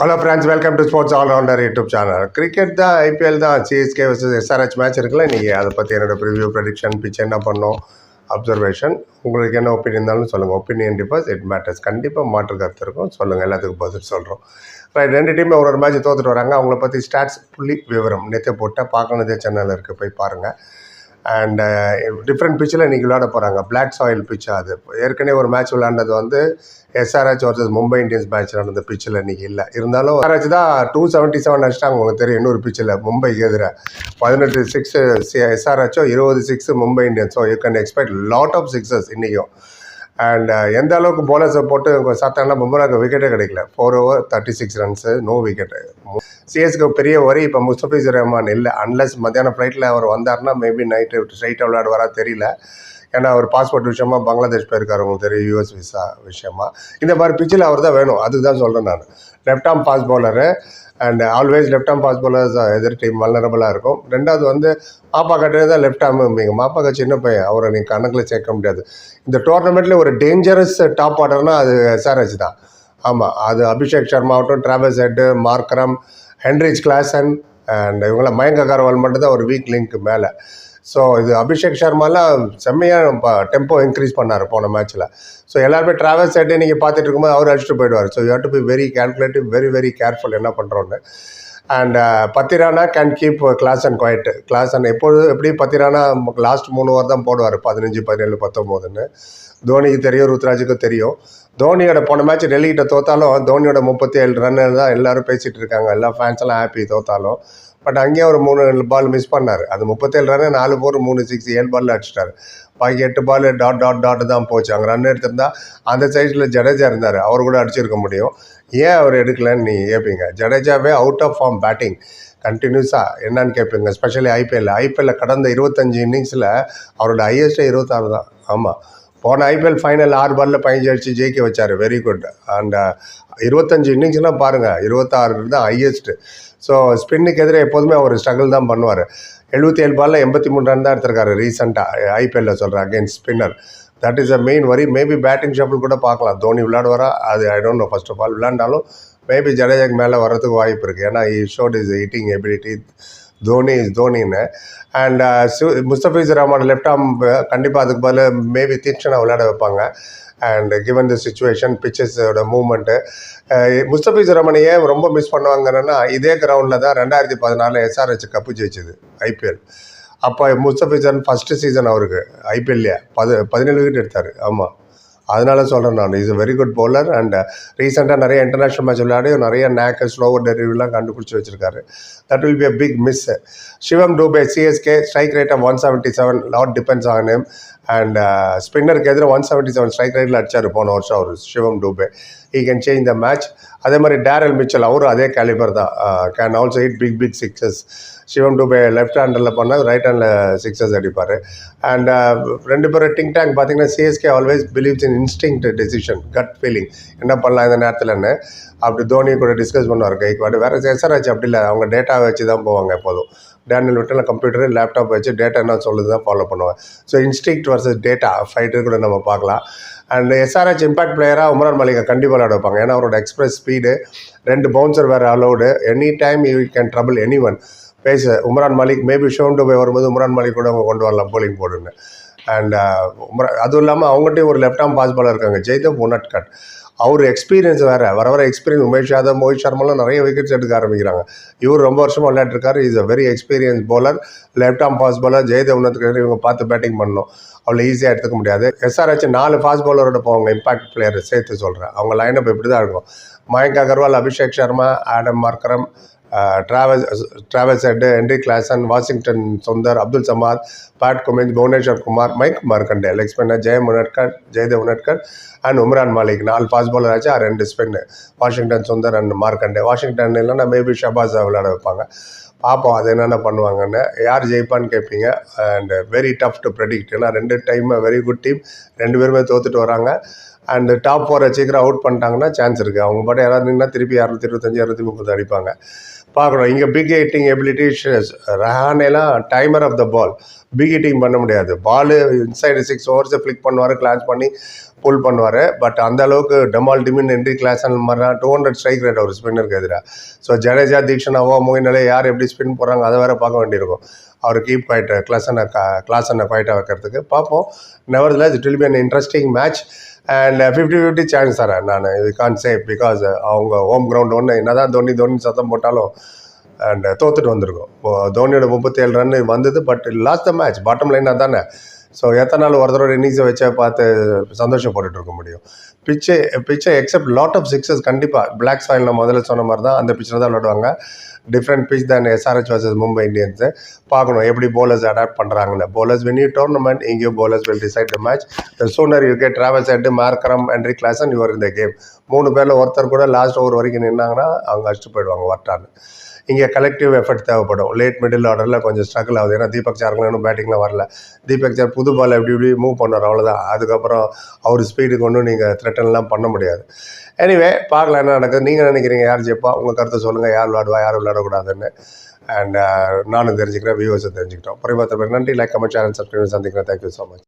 Hello friends welcome to sports allrounder YouTube channel cricket தான் IPL தான் CSK versus SRH match இருக்குல்ல நீங்கள் அதை பற்றி என்னோடய ப்ரிவியூ ப்ரெடிக்ஷன் பிச் என்ன பண்ணோம் அப்சர்வேஷன் உங்களுக்கு என்ன ஒப்பீனியன் இருந்தாலும் சொல்லுங்கள் ஒப்பீனியன் டிஃபர்ஸ் இட் மேட்டர்ஸ் கண்டிப்பாக மாற்று கருத்து இருக்கும். சொல்லுங்கள் எல்லாத்துக்கும் பதில் சொல்கிறோம் ரைட் ரெண்டு டீமே ஒரு ஒரு மேட்ச் தோத்துட்டு வராங்க. அவங்கள பற்றி ஸ்டாட்ஸ் புள்ளி விவரம் நேற்று போட்டால் பார்க்கணுதே சேனலில் இருக்குது போய் பாருங்கள் அண்ட் டிஃப்ரெண்ட் பிச்சில் இன்றைக்கி விளையாட போகிறாங்க பிளாக் சாயில் பிச்சாக அது. ஏற்கனவே ஒரு மேட்ச் விளையாண்டது வந்து SRH versus Mumbai Indians match நடந்த பிச்சில் இன்றைக்கி இல்லை. இருந்தாலும் எஸ்ஆர்ஹெச் தான் டூ செவன்ட்டி செவன் அடிச்சிட்டாங்க. உங்களுக்கு தெரியும். இன்னொரு பிச்சில் மும்பை எதிராக பதினெட்டு சிக்ஸ் எஸ்ஆர்ஹெச்சோ இருபது six Mumbai இந்தியன்ஸோ you can expect lot of sixes இன்றைக்கும் அண்ட் எந்த அளவுக்கு போலர்ஸை போட்டு சாத்தாங்கன்னா பும்ராக்கு விக்கெட்டே கிடைக்கல. Four over thirty six runs no wicket சிஎஸ்க்கு பெரிய வரி இப்போ முஸ்தபிஸ் ரஹ்மான் இல்லை. அன்லஸ் மத்தியானம் ஃப்ளைட்டில் அவர் வந்தார்னா மேபி நைட்டு ஸ்ட்ரைட்டாக விளையாடுவாரா தெரியல. ஏன்னா அவர் பாஸ்போர்ட் விஷயமா பங்களாதேஷ் போயிருக்காரு உங்களுக்கு தெரியும் யூஎஸ் விசா விஷயமா. இந்த மாதிரி பிச்சில் அவர் தான் வேணும். அதுக்கு தான் சொல்கிறேன் நான். Left arm fast bowler and always left arm fast bowlers எதிர் டீம் வல்லரபுளாக இருக்கும். ரெண்டாவது வந்து மாப்பா கட்டுறது தான் லெஃப்ட் ஆம் நீங்கள் மாப்பாக்க சின்ன பையன். அவரை நீங்கள் கணக்கில் சேர்க்க முடியாது. இந்த டோர்னமெண்ட்டில் ஒரு டேஞ்சரஸ் டாப் ஆர்டர்னால் அது எஸ்ஆர்ஹெச் தான். ஆமாம் அது அபிஷேக் சர்மா ஆகட்டும் Travis Head Markram Heinrich Klaasen and இவங்கள மயங்க அகர்வால் மட்டும்தான் ஒரு வீக் லிங்க் மேலே. ஸோ இது அபிஷேக் சர்மாலாம் செம்மையாக டெம்போ இன்க்ரீஸ் பண்ணார் போன மேட்ச்சில் ஸோ எல்லாருமே ட்ராவல்ஸ் சைட்டே நீங்கள் பார்த்துட்டு இருக்கும்போது அவர் அடிச்சுட்டு போயிடுவார். So you to be very calculative very very careful என்ன பண்ணுறோன்னு and uh, Pathirana can keep class and quiet class and எப்பொழுது எப்படி பத்திரானா லாஸ்ட் மூணு ஓவர் தான் போடுவார் பதினஞ்சு பதினேழு பத்தொம்போதுன்னு. தோனிக்கு தெரியும் ருத்ராஜுக்கு தெரியும். தோனியோட போன மேட்ச் டெல்லிகிட்ட தோத்தாலும் தோனியோட முப்பத்தி ஏழு ரன் தான் எல்லோரும் பேசிகிட்டு இருக்காங்க. எல்லா ஃபேன்ஸ் எல்லாம் ஹாப்பி தோத்தாலும். பட் அங்கேயே ஒரு மூணு பால் மிஸ் பண்ணார். அது முப்பத்தேழு ரன்னு நாலு போர் மூணு சிக்ஸ் ஏழு பால் அடிச்சிட்டாரு. பாக்கி எட்டு பால் டாட் டாட் டாட் தான் போச்சு. அங்கே ரன் எடுத்திருந்தா அந்த சைடில் ஜடேஜா இருந்தார். அவர் கூட அடிச்சிருக்க முடியும். ஏன் அவர் எடுக்கலன்னு நீ கேட்பீங்க ஜடேஜாவே அவுட் ஆஃப் ஃபார்ம் பேட்டிங் கண்டினியூஸாக என்னன்னு கேட்பீங்க ஸ்பெஷலி ஐபிஎல் ஐபிஎல்ல கடந்த இருபத்தஞ்சு இன்னிங்ஸில் அவரோட ஹையஸ்ட்டே இருபத்தாறு தான். ஆமாம் போன ஐபிஎல் ஃபைனல் ஆறு பாலில் பதினஞ்சு அடிச்சு ஜெயிக்க வச்சார். வெரி குட் அண்ட் uh, இருபத்தஞ்சி இன்னிங்ஸ்னால் பாருங்கள் இருபத்தாறு தான் ஹையஸ்ட்டு ஸோ ஸ்பின்னுக்கு எதிரே எப்போதுமே அவர் ஸ்ட்ரகிள் தான் பண்ணுவார். எழுபத்தி ஏழு பாலில் எண்பத்தி மூணு ரன் தான் எடுத்திருக்காரு ரீசெண்டாக ஐபிஎல்ல சொல்கிறேன் against spinner that is a main வரி மேபி பேட்டிங் ஷாப்பில் கூட பார்க்கலாம். தோனி விளையாடுவாரா? அது I don't know first of all விளையாண்டாலும் maybe ஜடேஜாக்கு மேலே வர்றதுக்கு வாய்ப்பு இருக்குது ஏன்னா he shot is hitting ability Dhoni is தோனின்னு and uh, Mustafiz Rahman left arm uh, கண்டிப்பாக அதுக்கு பதில் மேபி தீட்சணா விளையாட வைப்பாங்க. அண்ட் கிவன் த சுச்சுவேஷன் பிச்சர்ஸோட மூமெண்ட்டு முஸ்தபிஸ் ரஹ்மான் ஏன் ரொம்ப மிஸ் பண்ணுவாங்கன்னா இதே கிரவுண்டில் தான் ரெண்டாயிரத்தி பதினாலு எஸ்ஆர்ஹெச் கப்பு ஜெயிச்சது ஐபிஎல் அப்போ முஸ்தபிசன் ஃபஸ்ட்டு சீசன் அவருக்கு ஐபிஎல்லையே பது பதினேழு விக்கெட் எடுத்தார் ஆமாம் அதனால சொல்கிறேன் நான். Is very good bowler and ரீசெண்டாக நிறைய இன்டர்நேஷ்னல் மேட்ச் விளையாடி நிறைய நேக்கு ஸ்லோவர் டெரிவ்லாம் கண்டுபிடிச்சி வச்சிருக்காரு. That will be a big miss Shivam Dube CSK strike rate of one seventy seven lot depends on him. And uh, ஸ்பின்னருக்கு எதிராக ஒன் செவன்ட்டி செவன் ஸ்ட்ரைக் ரேட்டில் அடிச்சார். போன வருஷம் அவர் Shivam Dube. He can change the match அதே மாதிரி Daryl Mitchell அவரும் அதே கேலிபர் தான். Can also hit big big sixes Shivam Dube left handle பண்ணால் ரைட் ஹேண்டில் சிக்ஸஸ் அடிப்பார். அண்ட் ரெண்டு பேரும் டிங் டேங் பார்த்தீங்கன்னா CSK always believes in instinct decision gut feeling என்ன பண்ணலாம் இந்த நேரத்தில்னு அப்படி தோனி கூட டிஸ்கஸ் பண்ணுவார். கைக்கு வேறு எஸ்ஆர்ஹெச் அப்படி இல்லை. அவங்க டேட்டாவை வச்சு தான் போவாங்க எப்போதும். டேனியல் விட்டு கம்ப்யூட்டர் லேப்டாப் வச்சு டேட்டா என்ன சொல்லுது தான் ஃபாலோ பண்ணுவேன். So instinct versus data fighter கூட நம்ம பார்க்கலாம். அண்ட் எஸ்ஆர்ஹெச் இம்பாக்ட் பிளேயராக உமரான் மலிகை கண்டிப்பாக விளையாட வைப்பாங்க. ஏன்னா அவரோட எக்ஸ்பிரஸ் ஸ்பீடு ரெண்டு பவுன்சர் வேறு allowed any time you can trouble any one பேச உமரான் மலிக் மேபி ஷோண்டு போய் வரும்போது உமரான் மலிக் கூட அவங்க கொண்டு வரலாம் போலிங் போடுன்னு. அண்ட் உமரா அதுவும் இல்லாமல் அவங்ககிட்டயும் ஒரு லெஃப்ட் ஆம் பாஸ் பாலர் இருக்காங்க ஜெய்தப் உனட்கட். அவர் எக்ஸ்பீரியன்ஸ் வேறு. வர வர எக்ஸ்பீரியன்ஸ் உமேஷ் யாதவ் மோஹித் சர்மாலாம் நிறைய விக்கெட்ஸ் எடுக்க ஆரம்பிக்கிறாங்க. இவர் ரொம்ப வருஷமாக விளையாட்டுருக்காரு is a very experience bowler left arm fast bowler Jaydev இவங்க பார்த்து பேட்டிங் பண்ணணும். அவ்வளோ ஈஸியாக எடுத்துக்க முடியாது. எஸ்ஆர்ஹெச் நாலு ஃபாஸ்ட் பவுலரோட போவாங்க இம்பாக்ட் பிளேயர் சேர்த்து சொல்கிறேன் அவங்க லைனப் இப்படி தான் இருக்கும். Mayank Agarwal Abhishek Sharma Aiden Markram Travis Travis Head Heinrich Klaasen Washington Sundar Abdul Samad Pat Cummins Bhuvneshwar Kumar Mayank Markande leg spinner Jaydev Unadkat Jaydev Unadkat and Umran Malik நாலு fast bowler ஆச்சு ரெண்டு spin Washington Sundar and Markande Washington இல்லைன்னா maybe Shahbaz விளையாட வைப்பாங்க. பார்ப்போம் அது என்னென்ன பண்ணுவாங்கன்னு. யார் ஜெயிப்பான்னு கேட்பீங்க and very tough to predict ஏன்னா ரெண்டு டைம் வெரி குட் டீம் ரெண்டு பேருமே தோத்துட்டு வராங்க. அண்ட் டாப் ஃபோரை சீக்கிரம் அவுட் பண்ணிட்டாங்கன்னா சான்ஸ் இருக்குது அவங்க பாட்டு யாராவது நின்னா திருப்பி இரநூத்தி இருபத்தஞ்சி இரநூத்தி முப்பது அடிப்பாங்க. பார்க்கணும். இங்கே big hitting ability ரஹானேலாம் timer of the ball big hitting பண்ண முடியாது. பால் இன்சைடு சிக்ஸ் ஓவர்ஸை ஃப்ளிக் பண்ணுவார் கிளாஸ் பண்ணி புல் பண்ணுவார். பட் அந்த அளவுக்கு டெமால் டிமின் என்ட்ரி கிளாஸ் அந்த மாதிரிலாம் டூ ஹண்ட்ரட் ஸ்ட்ரைக் ரேட் ஒரு ஸ்பின்னருக்கு எதிராக ஸோ ஜடேஜா தீக்ஷனாவோ மோயினாலே யார் எப்படி ஸ்பின் போகிறாங்க அதை வேறு பார்க்க வேண்டியிருக்கும். அவர் கீப் குவாய்ட் கிளாஸனை கிளாஸனை குவாய்ட்டாக வைக்கிறதுக்கு. பார்ப்போம். Nevertheless it will be an interesting match and fifty fifty chance தரேன் நான். இது கான் சே பிகாஸ் அவங்க ஹோம் கிரவுண்ட் ஒன்று என்ன தான் தோனி தோனி சத்தம் போட்டாலும் அண்ட் uh, தோத்துட்டு வந்திருக்கோம். இப்போ தோனியோட முப்பத்தேழு ரன் வந்தது but last the match bottom லைனாக தானே ஸோ எத்தனை நாள் ஒருத்தரோட இன்னிங்ஸை வச்சே பார்த்து சந்தோஷப்பட்டுட்டு இருக்க முடியும். பிச்சை பிச்சை எக்ஸப்ட் லாட் ஆஃப் சிக்ஸஸ் கண்டிப்பாக பிளாக் சாயில் நான் முதல்ல சொன்ன மாதிரி தான் அந்த பிச்சில் தான் விளாடுவாங்க டிஃப்ரெண்ட் பிச் தான் எஸ்ஆர்ஹெச் வர்சஸ் மும்பை இந்தியன்ஸு பார்க்கணும் எப்படி bowlers அடாப்ட் பண்ணுறாங்கன்னு போலர்ஸ் win யூ டோர்னமெண்ட் இங்கேயும் bowlers will decide the match the sooner you K Travis Head Markram and Klaasen your இந்த கேம் மூணு பேரில் ஒருத்தர் கூட லாஸ்ட் ஓவர் வரைக்கும் நின்னாங்கன்னா அவங்க அடிச்சுட்டு போயிடுவாங்க வரட்டான்னு இங்கே கலெக்டிவ் எஃபர்ட் தேவைப்படும். லேட் மிடில் ஆர்டரில் கொஞ்சம் ஸ்ட்ரகிள் ஆகுது. ஏன்னா தீபக் சார்லாம் இன்னும் வரல. தீபக் சார் புது பால் எப்படி இப்படி மூவ் பண்ணார் அவ்வளோதான் அதுக்கப்புறம் அவர் ஸ்பீடுக்கு ஒன்றும் நீங்கள் த்ரெட்டன்லாம் பண்ண முடியாது. எனிவே பார்க்கலாம் என்ன நடக்குது. நீங்கள் நினைக்கிறீங்க யார் ஜெயிப்பா? உங்கள் கருத்தை சொல்லுங்கள் யார் விளாடுவா யார் விளாடக்கூடாதுன்னு அண்ட் uh, நானும் தெரிஞ்சுக்கிறேன் வியூவர்ஸும் தெரிஞ்சுக்கிட்டோம். பரிமாற்ற நன்றி. லைக் கமெண்ட் சேனல் சப்ஸ்கிரைப் சந்திக்கிறேன். Thank you so much